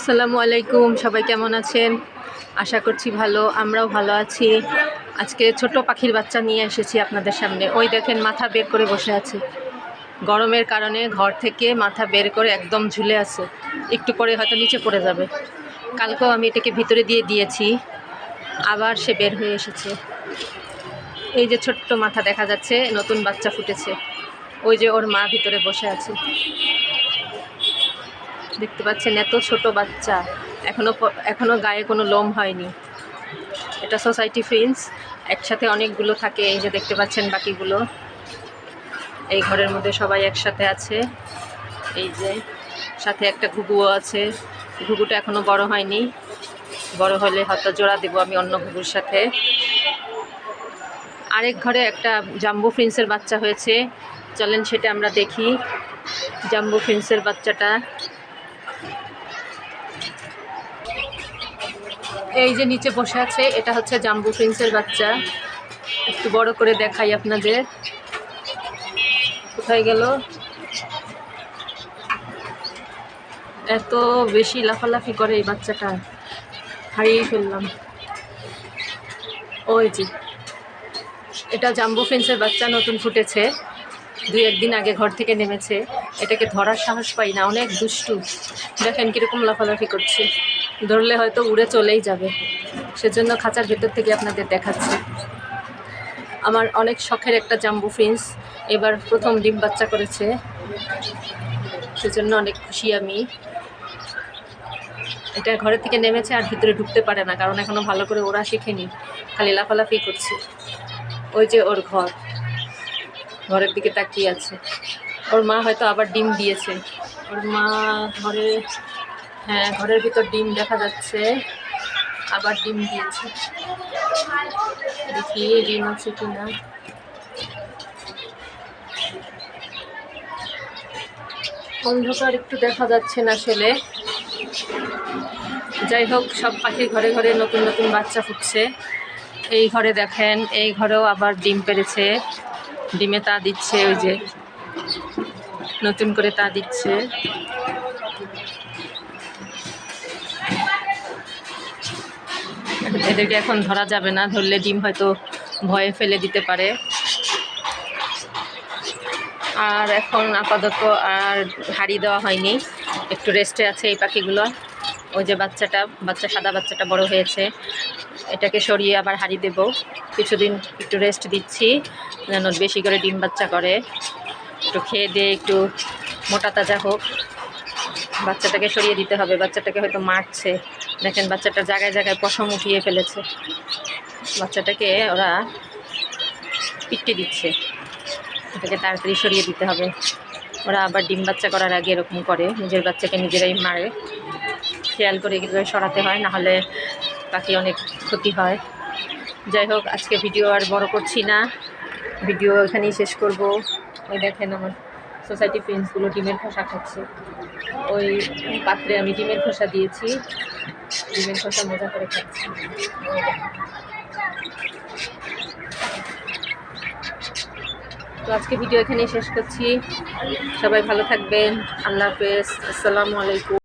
আসসালামু আলাইকুম, সবাই কেমন আছেন? আশা করছি ভালো, আমরাও ভালো আছি। আজকে ছোট পাখির বাচ্চা নিয়ে এসেছি আপনাদের সামনে। ওই দেখেন, মাথা বের করে বসে আছে। গরমের কারণে ঘর থেকে মাথা বের করে একদম ঝুলে আছে। একটু পরে হয়তো নিচে পড়ে যাবে। কালকেও আমি এটাকে ভিতরে দিয়ে দিয়েছি। আবার সে বের হয়ে এসেছে। এই যে ছোট্ট মাথা দেখা যাচ্ছে, নতুন বাচ্চা ফুটেছে। ওই যে ওর মা ভিতরে বসে আছে। দেখতে পাচ্ছেন, এত ছোট বাচ্চা। এখনও প- এখনও গায়ে কোনো লোম হয়নি। এটা সোসাইটি ফ্রিন্স একসাথে অনেকগুলো থাকে, এই যে দেখতে পাচ্ছেন বাকিগুলো। এই ঘরের মধ্যে সবাই একসাথে আছে। এই যে, সাথে একটা ঘুঘুও আছে। ঘুঘুটা এখনও বড় হয়নি। বড় হলে হয়তো জোড়া দেবো আমি অন্য ঘুঘুর সাথে। আরেক ঘরে একটা জাম্বু ফ্রিন্সের বাচ্চা হয়েছে। চলেন সেটা আমরা দেখি। জাম্বু ফ্রিন্সের বাচ্চাটা। এই যে নিচে বসে আছে, এটা হচ্ছে জাম্বু ফ্রিন্সের বাচ্চা। একটু বড় করে দেখাই আপনাদের। কোথায় গেল? এত বেশি লাফালাফি করে এই বাচ্চাটা। হারিয়ে ফেললাম। ওই যে, এটা জাম্বু ফ্রিন্সের বাচ্চা, নতুন ফুটেছে। দুই, একদিন আগে ঘর থেকে নেমেছে। এটাকে ধরার সাহস পাই না, অনেক দুষ্টু। দেখেন কীরকম লাফালাফি করছে। ধরলে হয়তো উড়ে চলেই যাবে। সেজন্য খাঁচার ভেতর থেকে আপনাদের দেখাচ্ছি। আমার অনেক শখের একটা জাম্বু ফ্রিন্স এবার প্রথম ডিম বাচ্চা করেছে। সেজন্য অনেক খুশি আমি। এটা ঘরে থেকে নেমেছে আর ভিতরে ঢুকতে পারে না, কারণ এখনও ভালো করে ওরা শিখেনি। খালি লাফালাফি করছে। ওই যে ওর ঘর। ঘরের দিকে তাকিয়ে আছে। ওর মা হয়তো আবার ডিম দিয়েছে। ওর মা ঘরে হ্যাঁ ঘরের ভিতর ডিম দেখা যাচ্ছে। আবার ডিম দিয়েছে। দেখি ডিম আছে কি কিনা। অন্ধকার একটু দেখা যাচ্ছে না আসলে। যাই হোক, সব পাখির ঘরে ঘরে নতুন নতুন বাচ্চা ফুটছে। এই ঘরে দেখেন, এই ঘরেও আবার ডিম পেরেছে। ডিমে তা দিচ্ছে, ওই যে নতুন করে তা দিচ্ছে। এদেরকে এখন ধরা যাবে না, ধরলে ডিম হয়তো ভয়ে ফেলে দিতে পারে। আর এখন আপাতত আর হাড়ি দেওয়া হয়নি, একটু রেস্টে আছে এই পাখিগুলো। ওই যে বাচ্চাটা, বাচ্চা সাদা বাচ্চাটা বড় হয়েছে। এটাকে সরিয়ে আবার হাড়ি দেব। কিছুদিন একটু রেস্ট দিচ্ছি, যেন বেশি করে ডিম বাচ্চা করে। একটু খেয়ে দিয়ে একটু মোটা তাজা হোক। বাচ্চাটাকে সরিয়ে দিতে হবে। বাচ্চাটাকে হয়তো মারছে। দেখেন বাচ্চাটা জায়গায় জায়গায় পশম উঠিয়ে ফেলেছে। বাচ্চাটাকে ওরা পিট্টি দিচ্ছে। এটাকে তাড়াতাড়ি সরিয়ে দিতে হবে। ওরা আবার ডিম বাচ্চা করার আগে এরকম করে। নিজের বাচ্চাকে নিজেরাই মারে। খেয়াল করে এগুলো সরাতে হয়, নাহলে পাখি অনেক ক্ষতি হয়। যাই হোক, আজকে ভিডিও আর বড় করছি না। ভিডিও এখানেই শেষ করব। ওই দেখেন আমার সোসাইটি ফ্রেন্ডসগুলো ডিমের খোসা খাচ্ছে। ওই পাত্রে আমি ডিমের খোসা দিয়েছি। ডিমের খোসা মজা করে খাচ্ছি। তো আজকে ভিডিও এখানেই শেষ করছি। সবাই ভালো থাকবেন। আল্লাহ হাফেজ। আসসালামু আলাইকুম।